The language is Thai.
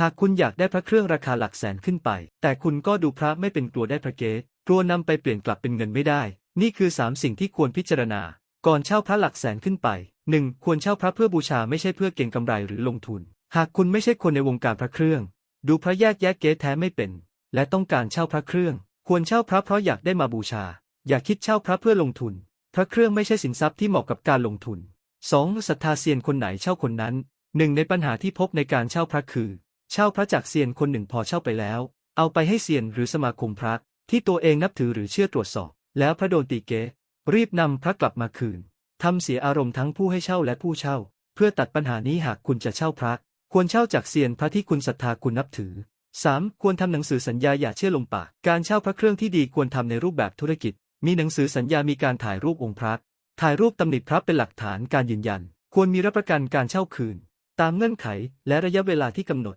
หากคุณอยากได้พระเครื่องราคาหลักแสนขึ้นไป แต่คุณก็ดูพระไม่เป็นกลัวได้พระเกศกลัวนำไปเปลี่ยนกลับเป็นเงินไม่ได้ นี่คือ 3 สิ่งที่ควรพิจารณา ก่อนเช่าพระหลักแสนขึ้นไป 1. ควรเช่าพระเพื่อบูชาไม่ใช่เพื่อเก็งกำไรหรือลงทุน หากคุณไม่ใช่คนในวงการพระเครื่อง ดูพระแยกแยะเก๊แท้ไม่เป็น และต้องการเช่าพระเครื่อง ควรเช่าพระเพราะอยากได้มาบูชา อย่าคิดเช่าพระเพื่อลงทุน พระเครื่องไม่ใช่สินทรัพย์ที่เหมาะกับการลงทุน 2. ศรัทธาเซียนคนไหนเช่าคนนั้นหนึ่งในปัญหาที่พบในการเช่าพระคือ เช่าพระจากเซียนคนหนึ่งพอเช่าไปแล้ว เอาไปให้เซียนหรือสมาคมพระที่ตัวเองนับถือหรือเชื่อตรวจสอบ แล้วพระโดนตีเกรีบนำพระกลับมาคืนทำเสียอารมณ์ทั้งผู้ให้เช่าและผู้เช่า เพื่อตัดปัญหานี้หากคุณจะเช่าพระ ควรเช่าจากเซียนพระที่คุณศรัทธาคุณนับถือ 3. ควรทำหนังสือสัญญาอย่าเชื่อลมปาก การเช่าพระเครื่องที่ดีควรทำในรูปแบบธุรกิจ มีหนังสือสัญญามีการถ่ายรูปองค์พระ ถ่ายรูปตำหนิพระเป็นหลักฐานการยืนยัน ควรมีรับประกันการเช่าคืน ตามเงื่อนไขและระยะเวลาที่กำหนด